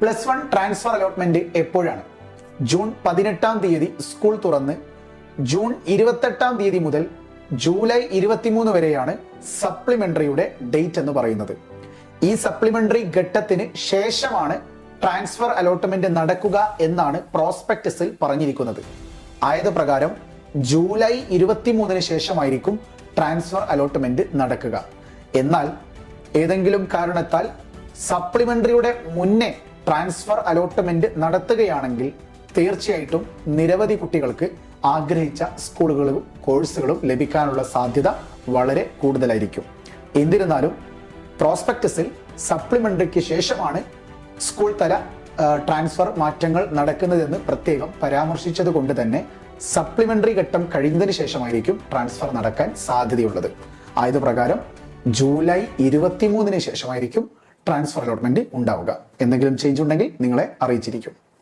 Plus one transfer allotment എപ്പോഴാണ്? June പതിനെട്ടാം തീയതി സ്കൂൾ തുറന്ന് ജൂൺ ഇരുപത്തെട്ടാം തീയതി മുതൽ ജൂലൈ ഇരുപത്തിമൂന്ന് വരെയാണ് സപ്ലിമെന്ററിയുടെ ഡേറ്റ് എന്ന് പറയുന്നത്. ഈ സപ്ലിമെന്ററി ഘട്ടത്തിന് ശേഷമാണ് ട്രാൻസ്ഫർ അലോട്ട്മെന്റ് നടക്കുക എന്നാണ് പ്രോസ്പെക്ടസിൽ പറഞ്ഞിരിക്കുന്നത്. ആയത് പ്രകാരം ജൂലൈ ഇരുപത്തിമൂന്നിന് ശേഷമായിരിക്കും ട്രാൻസ്ഫർ അലോട്ട്മെന്റ് നടക്കുക. എന്നാൽ ഏതെങ്കിലും കാരണത്താൽ സപ്ലിമെന്ററിയുടെ മുന്നേ ട്രാൻസ്ഫർ അലോട്ട്മെന്റ് നടത്തുകയാണെങ്കിൽ തീർച്ചയായിട്ടും നിരവധി കുട്ടികൾക്ക് ആഗ്രഹിച്ച സ്കൂളുകളും കോഴ്സുകളും ലഭിക്കാനുള്ള സാധ്യത വളരെ കൂടുതലായിരിക്കും. എന്നിരുന്നാലും പ്രോസ്പെക്ടസിൽ സപ്ലിമെന്ററിക്ക് ശേഷമാണ് സ്കൂൾ തല ട്രാൻസ്ഫർ മാറ്റങ്ങൾ നടക്കുന്നതെന്ന് പ്രത്യേകം പരാമർശിച്ചത് കൊണ്ട് തന്നെ സപ്ലിമെന്ററി ഘട്ടം കഴിഞ്ഞതിന് ശേഷമായിരിക്കും ട്രാൻസ്ഫർ നടക്കാൻ സാധ്യതയുള്ളത്. ആയത് പ്രകാരം ജൂലൈ ഇരുപത്തിമൂന്നിന് ശേഷമായിരിക്കും ട്രാൻസ്ഫർ അലോട്ട്മെന്റ് ഉണ്ടാവുക. എന്തെങ്കിലും ചേഞ്ച് ഉണ്ടെങ്കിൽ നിങ്ങളെ അറിയിച്ചിരിക്കും.